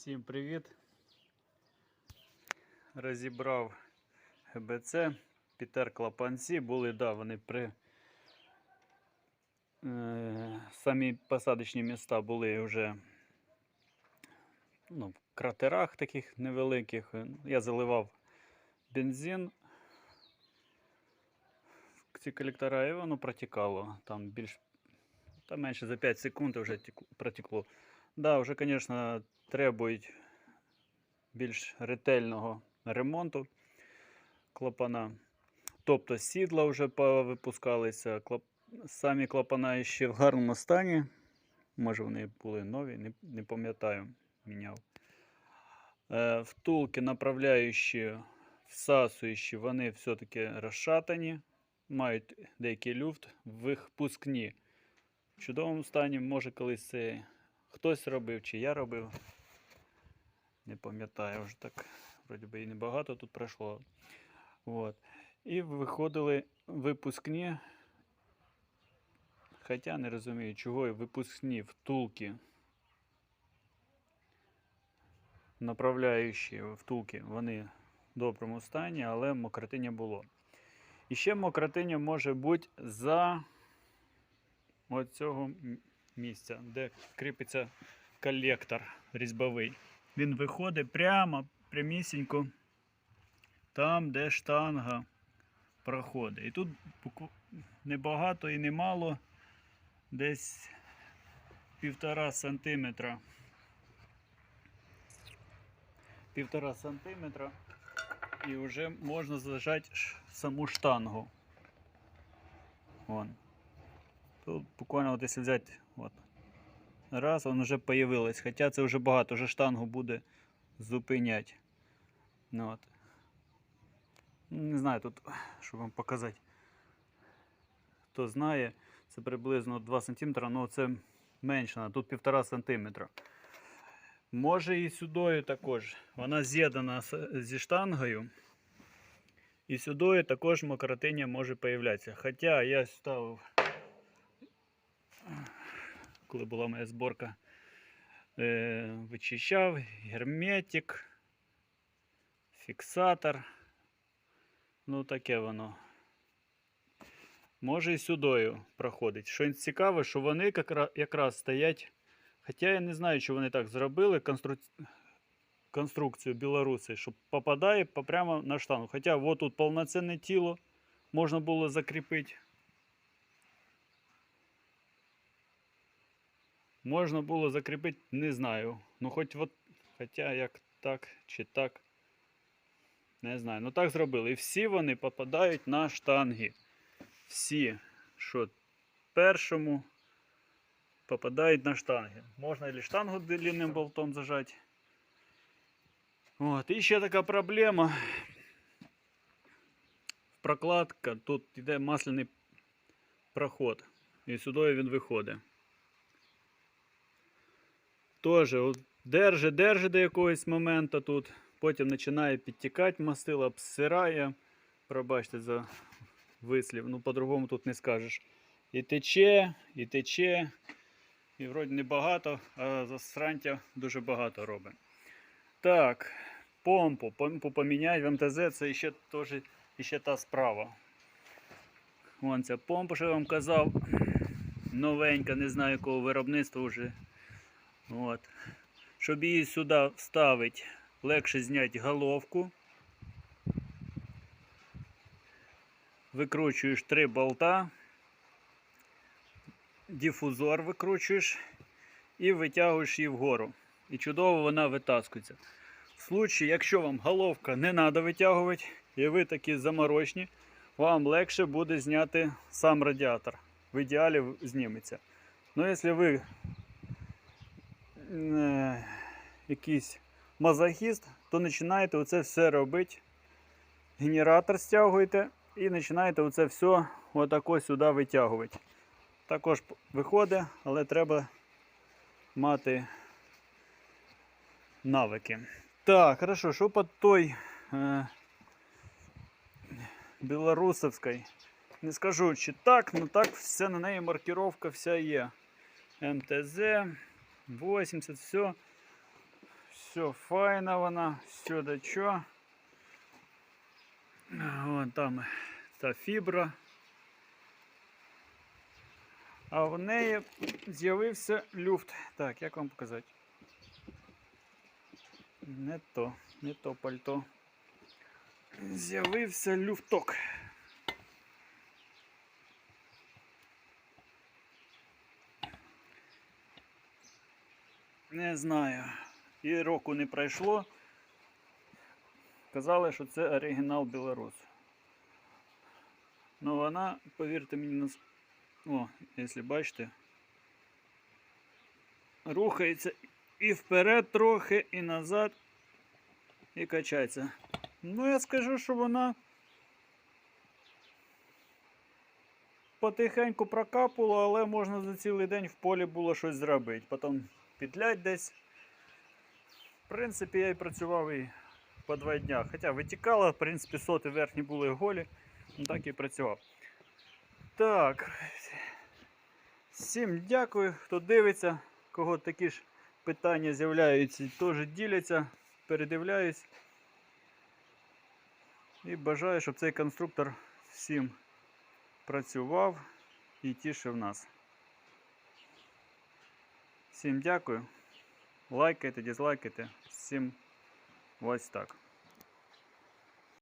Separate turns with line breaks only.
Всім привіт! Розібрав ГБЦ, Пітер клапанці були, да, вони при е, самі посадочні міста були вже ну, в кратерах таких невеликих. Я заливав бензин в ці колектора і воно протікало. Там більш та менше за 5 секунд вже протекло. Да, вже, звісно, требують більш ретельного ремонту клапана. Тобто сідла вже повипускалися, клап... самі клапана ще в гарному стані. Може вони були нові, не, не пам'ятаю, міняв. Е, втулки направляючі, всасуючі, вони все-таки розшатані, мають деякий люфт, випускні. В чудовому стані, може колись це хтось робив, чи я робив. Не пам'ятаю вже так. Вроді би і небагато тут пройшло. От. І виходили випускні. Хоча не розумію, чого і випускні втулки. Направляючі втулки, вони в доброму стані, але мокротиння було. І ще мокротиння може бути за от цього м- місця, де кріпиться колектор різьбовий. Він виходить прямо, прямісінько там, де штанга проходить. І тут букв- не багато і не мало, десь півтора сантиметра. Півтора сантиметра і вже можна зажати саму штангу. Вон. Тут буквально от якщо взяти от, раз, воно вже появилось. Хоча це вже багато, вже штангу буде зупиняти. Ну, от. Не знаю тут, щоб вам показати. Хто знає, це приблизно 2 см, але це менше, тут 1,5 см. Може і сюдою також. Вона з'єднана зі штангою. І сюдою також мокротиння може появлятися. Хоча я ставив коли була моя зборка, е, вичищав, герметик, фіксатор. Ну, таке воно. Може і сюдою проходить. Що цікаве, що вони якраз стоять. Хоча я не знаю, чи вони так зробили констру... конструкцію білоруси, що попадає прямо на штангу. Хоча от тут повноцінне тіло можна було закріпити. Можна було закріпити, не знаю. Ну, хоч от, хоча як так чи так. Не знаю. Ну так зробили. І всі вони попадають на штанги. Всі, що першому попадають на штанги. Можна і штангу длинним болтом зажати. От. І ще така проблема. Прокладка, тут йде масляний проход. І сюди він виходить. Теж держи, держи до якогось моменту тут, потім починає підтікати мастило, обсирає. Пробачте за вислів, ну по-другому тут не скажеш. І тече, і тече. І вроді небагато, а засрантя дуже багато робить. Так, помпу. Помпу поміняти в МТЗ це ще теж ще та справа. Вон ця помпа, що я вам казав. Новенька, не знаю якого виробництва вже. От. Щоб її сюди вставити, легше зняти головку. Викручуєш три болта, дифузор викручуєш і витягуєш її вгору. І чудово вона витаскується. В случаї, якщо вам головка не треба витягувати, і ви такі заморочні, вам легше буде зняти сам радіатор. В ідеалі зніметься. Ну, якщо ви якийсь мазохіст, то починаєте оце все робити. Генератор стягуєте і починаєте оце все отако сюди витягувати. Також виходить, але треба мати навики. Так, хорошо, що по той е, білорусовській? Не скажу, чи так, ну так, все на неї маркировка вся є. МТЗ. 80, все. Все, файна вона, все до чого. Вон там та фібра. А в неї з'явився люфт. Так, як вам показати? Не то, не то пальто. З'явився люфток. Не знаю. І року не пройшло. Казали, що це оригінал Білорус. Ну вона, повірте мені, на... с- О, якщо бачите, рухається і вперед трохи, і назад, і качається. Ну, я скажу, що вона потихеньку прокапувала, але можна за цілий день в полі було щось зробити. Потім підлять десь. В принципі, я і працював і по два дня. Хоча витікало, в принципі, соти верхні були голі. Ну так і працював. Так. Всім дякую, хто дивиться, кого такі ж питання з'являються, теж діляться, передивляюсь. І бажаю, щоб цей конструктор всім працював і тішив нас. Всім дякую. Лайкайте, дізлайкайте. Всім ось так.